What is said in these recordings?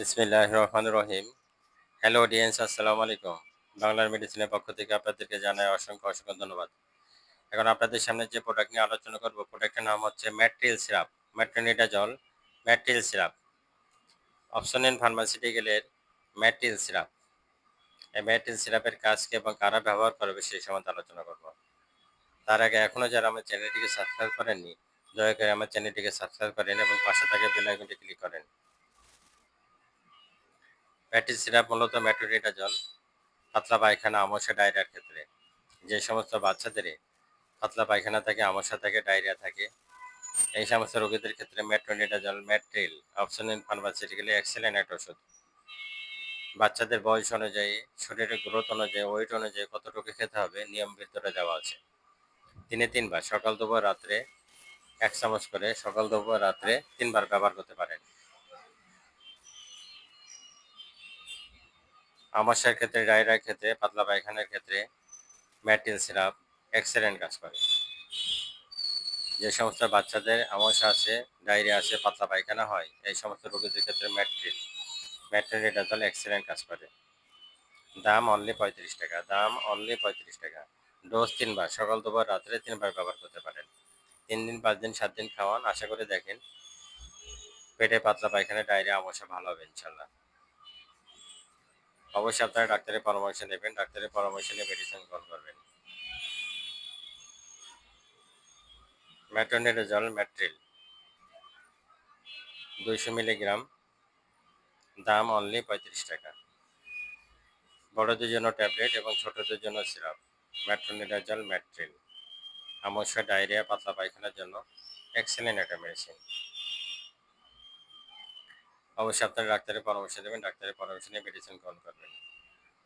রহমান রহিম hello audience আসসালামু আলাইকুম বাংলার মেডিসিনের পক্ষ থেকে আপনাদেরকে জানাই অসংখ্য অসংখ্য ধন্যবাদ। এখন আপনাদের সামনে যে প্রোডাক্ট নিয়ে আলোচনা করব প্রোডাক্টের নাম হচ্ছে Metril syrup metronidazole Metril syrup Opsonin ফার্মাসিউটিক্যালের ম্যাট্রিল syrup এই ম্যাট্রিল সিরাপের কাজকে এবং কারা ব্যবহার করবে সেই সম্বন্ধে আলোচনা করব। তার আগে এখনও যারা আমার চ্যানেলটিকে সাবস্ক্রাইব করেননি, দয়া করে আমার চ্যানেলটিকে সাবস্ক্রাইব করেন এবং পাশে থাকা বেল আইকনটি ক্লিক করেন। প্যাটিস সিরাপ মূলত ম্যাটোরিডাজল পাতলা পায়খানা, আমসা, ডায়রিয়ার ক্ষেত্রে। যে সমস্ত বাচ্চাদের পাতলা পায়খানা থাকে, আমসা থাকে, ডায়রিয়া থাকে, এই সমস্ত রোগীদের ক্ষেত্রে ম্যাট্রোনিডাজল ম্যাট্রিল অপশন ইন ফার্মাসিউটিক্যালি এক্সেলেন্ট একটা ওষুধ। বাচ্চাদের বয়স অনুযায়ী, শরীরের গ্রোথ অনুযায়ী ওয়েট অনুযায়ী কতটুকু খেতে হবে, নিয়ম ভিতরে দেওয়া আছে। দিনে তিনবার, সকাল, দুপুর, রাত্রে এক চামচ করে সকাল, দুপুর, রাত্রে তিনবার ব্যবহার করতে পারেন। আমাশার ক্ষেত্রে ডায়রিয়ার ক্ষেত্রে, পাতলা পায়খানার ক্ষেত্রে ম্যাটিল সিরাপ এক্সেলেন্ট কাজ করে। যে সমস্ত বাচ্চাদের আমাশা আছে, ডায়রিয়া আছে, পাতলা পায়খানা হয়, এই সমস্ত রোগীদের ক্ষেত্রে ম্যাট্রিল ম্যাট্রিল এক্সেলেন্ট কাজ করে। দাম অনলি পঁয়ত্রিশ টাকা, দাম অনলি পঁয়ত্রিশ টাকা। ডোজ তিনবার, সকাল দুবার রাত্রে তিনবার ব্যবহার করতে পারেন। তিন দিন, পাঁচ দিন, সাত দিন খাওয়ান, আশা করে দেখেন, পেটে পাতলা পায়খানা ডায়রিয়া আমাশা ভালো হবে, ইনশাল্লাহ। অবশ্যই আপনারা ডাক্তারের পরামর্শ নেবেন, ডাক্তারের পরামর্শ নিয়ে মেডিসিন গ্রহণ করবেন। ম্যাট্রোনিডাজল ম্যাট্রিল দুইশো মিলিগ্রাম দাম অনলি পঁয়ত্রিশ টাকা। বড়দের জন্য ট্যাবলেট এবং ছোটদের জন্য সিরাপ। ম্যাট্রোনিডাজল ম্যাট্রিল আমস্যা ডায়রিয়া, পাতলা পায়খানার জন্য এক্সেলেন্ট একটা মেডিসিন অবশ্যই আপনার ডাক্তারের পরামর্শ দেবেন ডাক্তারের পরামর্শ নিয়ে মেডিসিন গ্রহণ করবেন।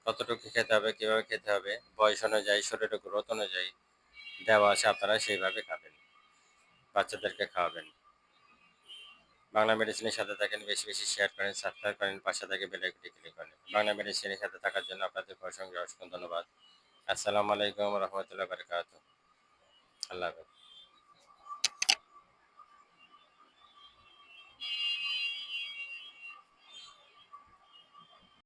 কতটুকু খেতে হবে, কীভাবে খেতে হবে, বয়স অনুযায়ী, শরীরের গ্রোথ অনুযায়ী দেওয়া আছে আপনারা সেইভাবে খাবেন। বাচ্চাদেরকে খাওয়াবেন। বাংলা মেডিসিনের সাথে থাকেন, বেশি বেশি শেয়ার করেন সাবস্ক্রাইব করেন, পাশে থেকে বেলাইকটি ক্লিক করেন। বাংলা মেডিসিনের সাথে থাকার জন্য আপনাদের অসংখ্য অসংখ্য ধন্যবাদ। আসসালামু আলাইকুম রহমতুল্লাহ বারকাত আল্লাহ হাফেজ।